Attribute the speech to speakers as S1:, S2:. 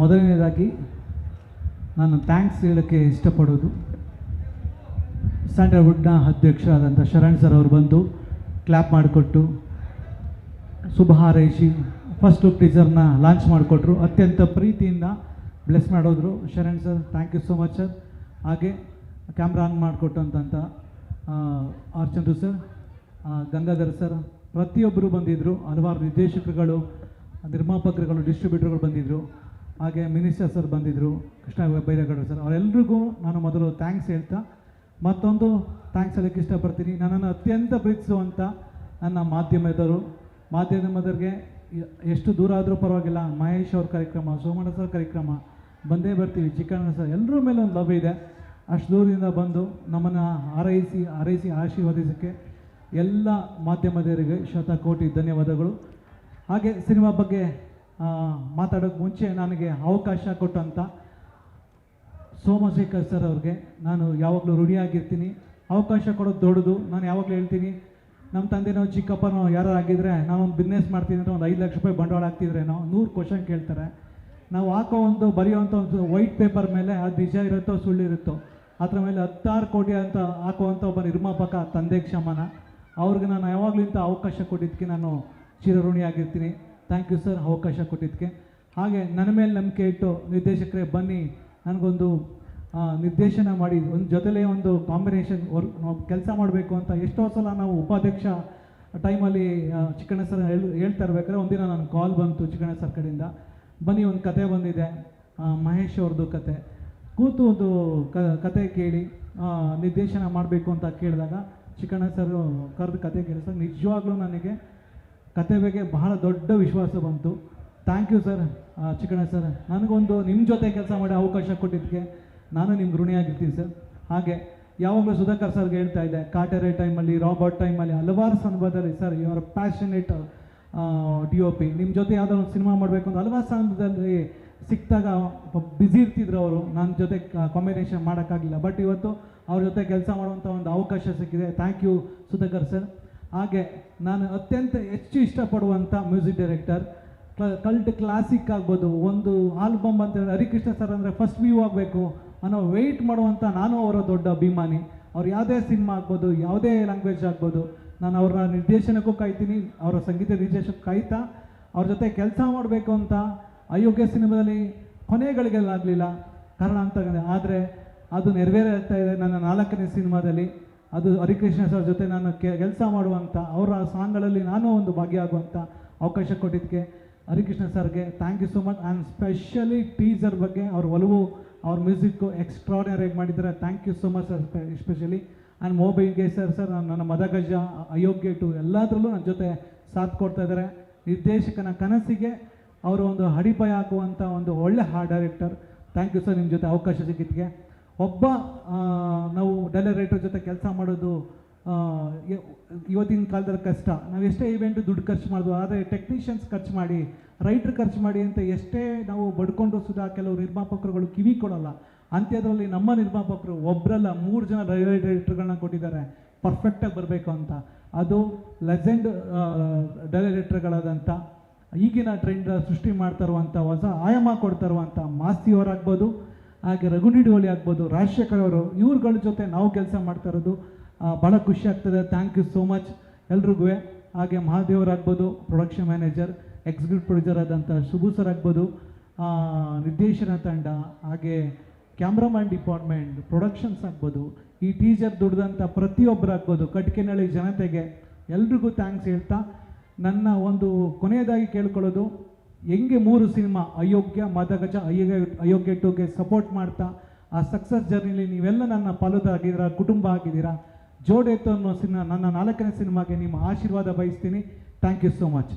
S1: ಮೊದಲನೇದಾಗಿ ನಾನು ಥ್ಯಾಂಕ್ಸ್ ಹೇಳೋಕ್ಕೆ ಇಷ್ಟಪಡೋದು. ಸ್ಯಾಂಡಲ್ವುಡ್ನ ಅಧ್ಯಕ್ಷರಾದಂಥ ಶರಣ್ ಸರ್ ಅವರು ಬಂದು ಕ್ಲ್ಯಾಪ್ ಮಾಡಿಕೊಟ್ಟು ಶುಭ ಹಾರೈಸಿ ಫಸ್ಟು ಟೀಸರ್ನ ಲಾಂಚ್ ಮಾಡಿಕೊಟ್ರು. ಅತ್ಯಂತ ಪ್ರೀತಿಯಿಂದ bless ಮಾಡೋದ್ರು. Sharan sir thank you so much sir ಹಾಗೆ camera on ಮಾಡಿಕೊಟ್ಟಂತ R Chandru sir Gangadhar sir ಪ್ರತಿಯೊಬ್ಬರು ಬಂದಿದ್ದರು ಹಲವಾರು ನಿರ್ದೇಶಕರುಗಳು, ನಿರ್ಮಾಪಕರುಗಳು ಡಿಸ್ಟ್ರಿಬ್ಯೂಟರ್ಗಳು ಬಂದಿದ್ದರು ಹಾಗೆ ಮಿನಿಸ್ಟರ್ ಸರ್ ಬಂದಿದ್ದರು ಕೃಷ್ಣ ಬೈರೇಗೌಡರು ಸರ್ ಅವರೆಲ್ಲರಿಗೂ ನಾನು ಮೊದಲು ಥ್ಯಾಂಕ್ಸ್ ಹೇಳ್ತಾ, ಮತ್ತೊಂದು ಥ್ಯಾಂಕ್ಸ್ ಹೇಳಕ್ಕೆ ಇಷ್ಟಪಡ್ತೀನಿ. ನನ್ನನ್ನು ಅತ್ಯಂತ ಪ್ರೀತಿಸುವಂಥ ನನ್ನ ಮಾಧ್ಯಮದವರು. ಮಾಧ್ಯಮದವ್ರಿಗೆ ಎಷ್ಟು ದೂರ ಆದರೂ ಪರವಾಗಿಲ್ಲ, ಮಹೇಶ್ ಅವ್ರ ಕಾರ್ಯಕ್ರಮ, ಸೋಮಣ್ಣ ಸರ್ ಕಾರ್ಯಕ್ರಮ, ಬಂದೇ ಬರ್ತೀವಿ, ಚಿಕ್ಕಣ್ಣ ಸರ್ ಎಲ್ಲರ ಮೇಲೆ ಒಂದು ಲವ್ ಇದೆ. ಅಷ್ಟು ದೂರದಿಂದ ಬಂದು ನಮ್ಮನ್ನು ಹಾರೈಸಿ ಹಾರೈಸಿ, ಆಶೀರ್ವದಿಸೋಕ್ಕೆ ಎಲ್ಲ ಮಾಧ್ಯಮದವರಿಗೆ ಶತಕೋಟಿ ಧನ್ಯವಾದಗಳು. ಹಾಗೆ ಸಿನಿಮಾ ಬಗ್ಗೆ ಮಾತಾಡೋಕ್ಕೆ ಮುಂಚೆ ನನಗೆ ಅವಕಾಶ ಕೊಟ್ಟಂಥ ಸೋಮಶೇಖರ್ ಸರ್ ಅವ್ರಿಗೆ ನಾನು ಯಾವಾಗಲೂ ರೂಢಿಯಾಗಿರ್ತೀನಿ. ಅವಕಾಶ ಕೊಡೋದು ದೊಡ್ಡದು. ನಾನು ಯಾವಾಗಲೂ ಹೇಳ್ತೀನಿ ನಮ್ಮ ತಂದೆನೋ ಚಿಕ್ಕಪ್ಪನೋ ಯಾರು ಆಗಿದ್ರೆ ನಾನೊಂದು ಬಿಸ್ನೆಸ್ ಮಾಡ್ತೀನಿ ಅಂದರೆ ಒಂದು ಐದು ಲಕ್ಷ ರೂಪಾಯಿ ಬಂಡವಾಳ ಹಾಕ್ತಿದ್ರೇನೋ ನೂರು ಕ್ವಶನ್ ಕೇಳ್ತಾರೆ. ನಾವು ಹಾಕೋ ಒಂದು ಬರೆಯುವಂಥ ಒಂದು ವೈಟ್ ಪೇಪರ್ ಮೇಲೆ ಅದು ನಿಜ ಇರುತ್ತೋ ಸುಳ್ಳು ಇರುತ್ತೋ, ಅದ್ರ ಮೇಲೆ ಹತ್ತಾರು ಕೋಟಿ ಅಂತ ಹಾಕುವಂಥ ಒಬ್ಬ ನಿರ್ಮಾಪಕ ತಂದೆ ಕ್ಷಮನ. ಅವ್ರಿಗೆ ನಾನು ಯಾವಾಗಲೂ ಇಂಥ ಅವಕಾಶ ಕೊಟ್ಟಿದ್ದಕ್ಕೆ ನಾನು ಚಿರಋಣಿಯಾಗಿರ್ತೀನಿ. ಥ್ಯಾಂಕ್ ಯು ಸರ್ ಅವಕಾಶ ಕೊಟ್ಟಿದ್ದಕ್ಕೆ. ಹಾಗೆ ನನ್ನ ಮೇಲೆ ನಂಬಿಕೆ ಇಟ್ಟು ನಿರ್ದೇಶಕರೇ ಬನ್ನಿ. ನನಗೊಂದು ನಿರ್ದೇಶನ ಮಾಡಿ. ಒಂದು ಜೊತೆಲೇ ಒಂದು ಕಾಂಬಿನೇಷನ್ ವರ್ಕ್ ಕೆಲಸ ಮಾಡಬೇಕು ಅಂತ ಎಷ್ಟೋ ಸಲ ನಾವು ಉಪಾಧ್ಯಕ್ಷ ಟೈಮಲ್ಲಿ ಚಿಕ್ಕಣ್ಣ ಸರ್ ಹೇಳಿ, ಹೇಳ್ತಾ ಇರ್ಬೇಕಾದ್ರೆ ಒಂದಿನ ನನ್ನ ಕಾಲ್ ಬಂತು ಚಿಕ್ಕಣ್ಣ ಸರ್ ಕಡೆಯಿಂದ. ಬನ್ನಿ, ಒಂದು ಕತೆ ಬಂದಿದೆ. ಮಹೇಶ್ ಅವ್ರದ್ದು ಕತೆ. ಕೂತು ಒಂದು ಕತೆ ಕೇಳಿ ನಿರ್ದೇಶನ ಮಾಡಬೇಕು ಅಂತ ಕೇಳಿದಾಗ ಚಿಕ್ಕಣ್ಣ ಸರ್ ಕರೆದು ಕತೆ ಕೇಳಿದಾಗ ನಿಜವಾಗ್ಲೂ ನನಗೆ ಕತೆ ಬಗ್ಗೆ ಬಹಳ ದೊಡ್ಡ ವಿಶ್ವಾಸ ಬಂತು. Thank you sir Chikkanna sir ನನಗೊಂದು ನಿಮ್ಮ ಜೊತೆ ಕೆಲಸ ಮಾಡಿ ಅವಕಾಶ ಕೊಟ್ಟಿದ್ದಕ್ಕೆ ನಾನು ನಿಮ್ಗೆ ಋಣಿಯಾಗಿರ್ತೀನಿ ಸರ್ ಹಾಗೆ ಯಾವಾಗಲೂ ಸುಧಾಕರ್ ಸರ್ಗೆ ಹೇಳ್ತಾ ಇದ್ದೆ ಕಾಟೆರೆ ಟೈಮಲ್ಲಿ ರಾಬರ್ಟ್ ಟೈಮಲ್ಲಿ ಹಲವಾರು ಸಂದರ್ಭದಲ್ಲಿ sir you are passionate D O P ನಿಮ್ಮ ಜೊತೆ ಯಾವುದೋ ಒಂದು ಸಿನಿಮಾ ಮಾಡಬೇಕು ಅಂತ ಹಲವಾರು ಸಂದರ್ಭದಲ್ಲಿ ಸಿಕ್ಕಿದಾಗ ಬ್ಯುಸಿ ಇರ್ತಿದ್ರು ಅವರು. ನನ್ನ ಜೊತೆ ಕಾಂಬಿನೇಷನ್ ಮಾಡೋಕ್ಕಾಗಿಲ್ಲ. ಬಟ್ ಇವತ್ತು ಅವ್ರ ಜೊತೆ ಕೆಲಸ ಮಾಡುವಂಥ ಒಂದು ಅವಕಾಶ ಸಿಕ್ಕಿದೆ. ಥ್ಯಾಂಕ್ ಯು ಸುಧಾಕರ್ ಸರ್ ಹಾಗೆ ನಾನು ಅತ್ಯಂತ ಹೆಚ್ಚು ಇಷ್ಟಪಡುವಂಥ ಮ್ಯೂಸಿಕ್ ಡೈರೆಕ್ಟರ್ ಕಲ್ಟ್ ಕ್ಲಾಸಿಕ್ ಆಗ್ಬೋದು, ಒಂದು ಆಲ್ಬಮ್ ಅಂತ ಹೇಳಿದ್ರೆ ಹರಿಕೃಷ್ಣ ಸರ್ ಅಂದರೆ ಫಸ್ಟ್ ವ್ಯೂ ಆಗಬೇಕು ಅನ್ನೋ ವೆಯ್ಟ್ ಮಾಡುವಂಥ ನಾನು ಅವರ ದೊಡ್ಡ ಅಭಿಮಾನಿ. ಅವ್ರು ಯಾವುದೇ ಸಿನಿಮಾ ಆಗ್ಬೋದು, ಯಾವುದೇ ಲ್ಯಾಂಗ್ವೇಜ್ ಆಗ್ಬೋದು, ನಾನು ಅವರ ನಿರ್ದೇಶನಕ್ಕೂ ಕಾಯ್ತೀನಿ, ಅವರ ಸಂಗೀತ ನಿರ್ದೇಶಕ್ಕೂ ಕಾಯ್ತಾ, ಅವ್ರ ಜೊತೆ ಕೆಲಸ ಮಾಡಬೇಕು ಅಂತ ಅಯೋಗ್ಯ ಸಿನಿಮಾದಲ್ಲಿ ಕೊನೆಗಳಿಗೆಲ್ಲ ಆಗಲಿಲ್ಲ. ಕಾರಣ ಅಂತ ಆದರೆ ಅದು ನೆರವೇರ್ತಾ ಇದೆ ನನ್ನ ನಾಲ್ಕನೇ ಸಿನಿಮಾದಲ್ಲಿ. ಅದು ಹರಿಕೃಷ್ಣ ಸರ್ ಜೊತೆ ನಾನು ಕೆಲಸ ಮಾಡುವಂಥ ಅವರ ಸಾಂಗ್ಗಳಲ್ಲಿ ನಾನು ಒಂದು ಭಾಗಿಯಾಗುವಂಥ ಅವಕಾಶ ಕೊಟ್ಟಿದ್ದಕ್ಕೆ ಹರಿಕೃಷ್ಣ ಸರ್ಗೆ thank you so much and specially teaser ಬಗ್ಗೆ ಅವ್ರ ಒಲವು, ಅವ್ರ ಮ್ಯೂಸಿಕ್ಕು ಎಕ್ಸ್ಟ್ರಾರ್ಡಿನರಿ ಮಾಡಿದ್ದಾರೆ. Thank you so much sir especially and ಮೊಬೈಲ್ಗೆ ಸರ್ ಸರ್ ನನ್ನ ಮದಗಜ ಅಯೋಗ್ಯ ಟು ಎಲ್ಲದರಲ್ಲೂ ನನ್ನ ಜೊತೆ ಸಾಥ್ ಕೊಡ್ತಾ ಇದ್ದಾರೆ. ನಿರ್ದೇಶಕನ ಕನಸಿಗೆ ಅವರು ಒಂದು ಹಡಿಪಾಯ ಹಾಕುವಂಥ ಒಂದು ಒಳ್ಳೆ ಹಾಡ್ ಡೈರೆಕ್ಟರ್ ಥ್ಯಾಂಕ್ ಯು ಸರ್ ನಿಮ್ಮ ಜೊತೆ ಅವಕಾಶ ಸಿಕ್ಕಿದ್ದಕ್ಕೆ. ಒಬ್ಬ ನಾವು ಡೈರೆಕ್ಟರ್ ಜೊತೆ ಕೆಲಸ ಮಾಡೋದು ಇವತ್ತಿನ ಕಾಲದಲ್ಲಿ ಕಷ್ಟ. ನಾವು ಎಷ್ಟೇ ಇವೆಂಟ್ ದುಡ್ಡು ಖರ್ಚು ಮಾಡೋದು ಆದರೆ ಟೆಕ್ನಿಷಿಯನ್ಸ್ ಖರ್ಚು ಮಾಡಿ ರೈಟ್ರ್ ಖರ್ಚು ಮಾಡಿ ಅಂತ ಎಷ್ಟೇ ನಾವು ಬಡ್ಕೊಂಡು ಸುಧಾ ಕೆಲವು ನಿರ್ಮಾಪಕರುಗಳು ಕಿವಿ ಕೊಡೋಲ್ಲ. ಅಂತ್ಯದಲ್ಲಿ ನಮ್ಮ ನಿರ್ಮಾಪಕರು ಒಬ್ಬರಲ್ಲ ಮೂರು ಜನ ಡೈರೆಕ್ಟರ್ಗಳನ್ನ ಕೊಟ್ಟಿದ್ದಾರೆ. ಪರ್ಫೆಕ್ಟಾಗಿ ಬರಬೇಕು ಅಂತ. ಅದು ಲೆಜೆಂಡ್ ಡೈರೆಕ್ಟರ್ಗಳಾದಂಥ ಈಗಿನ ಟ್ರೆಂಡ್ ಸೃಷ್ಟಿ ಮಾಡ್ತಾ ಇರುವಂಥ ಹೊಸ ಆಯಾಮ ಕೊಡ್ತಾ ಇರುವಂಥ ಮಾಸ್ತಿಯವರಾಗ್ಬೋದು ಹಾಗೆ ರಘುನಿಡಿವಳಿ ಆಗ್ಬೋದು ರಾಜಶೇಖರ್ ಅವರು ಇವ್ರುಗಳ ಜೊತೆ ನಾವು ಕೆಲಸ ಮಾಡ್ತಾ ಇರೋದು ಭಾಳ ಖುಷಿ ಆಗ್ತದೆ. ಥ್ಯಾಂಕ್ ಯು ಸೋ ಮಚ್ ಎಲ್ರಿಗೂ. ಹಾಗೆ ಮಹಾದೇವರಾಗ್ಬೋದು ಪ್ರೊಡಕ್ಷನ್ ಮ್ಯಾನೇಜರ್ ಎಕ್ಸಿಕ್ಯೂಟಿವ್ ಪ್ರೊಡ್ಯೂಸರ್ ಆದಂಥ ಶುಭು ಸರ್ ಆಗ್ಬೋದು ನಿರ್ದೇಶನ ತಂಡ, ಹಾಗೆ ಕ್ಯಾಮ್ರಾಮ್ಯಾನ್ ಡಿಪಾರ್ಟ್ಮೆಂಟ್ ಪ್ರೊಡಕ್ಷನ್ಸ್ ಆಗ್ಬೋದು, ಈ ಟೀಚರ್ ದುಡ್ದಂಥ ಪ್ರತಿಯೊಬ್ಬರಾಗ್ಬೋದು ಕಟ್ಕೆನಳ್ಳಿ ಜನತೆಗೆ ಎಲ್ರಿಗೂ ಥ್ಯಾಂಕ್ಸ್ ಹೇಳ್ತಾ ನನ್ನ ಒಂದು ಕೊನೆಯದಾಗಿ ಕೇಳ್ಕೊಳ್ಳೋದು ಹೆಂಗೆ ಮೂರು ಸಿನಿಮಾ ಅಯೋಗ್ಯ, ಮದಗಜ, ಅಯೋಗ್ಯ ಅಯೋಗ್ಯ ಟುಗೆ ಸಪೋರ್ಟ್ ಮಾಡ್ತಾ ಆ ಸಕ್ಸಸ್ ಜರ್ನಿಲಿ ನೀವೆಲ್ಲ ನನ್ನ ಪಾಲುದಾಗಿದ್ದೀರಾ ಕುಟುಂಬ ಆಗಿದ್ದೀರಾ ಜೋಡೆತ್ತು ಅನ್ನೋ ಸಿನಿಮಾ, ನನ್ನ ನಾಲ್ಕನೇ ಸಿನಿಮಾಗೆ ನಿಮ್ಮ ಆಶೀರ್ವಾದ ಬಯಸ್ತೀನಿ. Thank you so much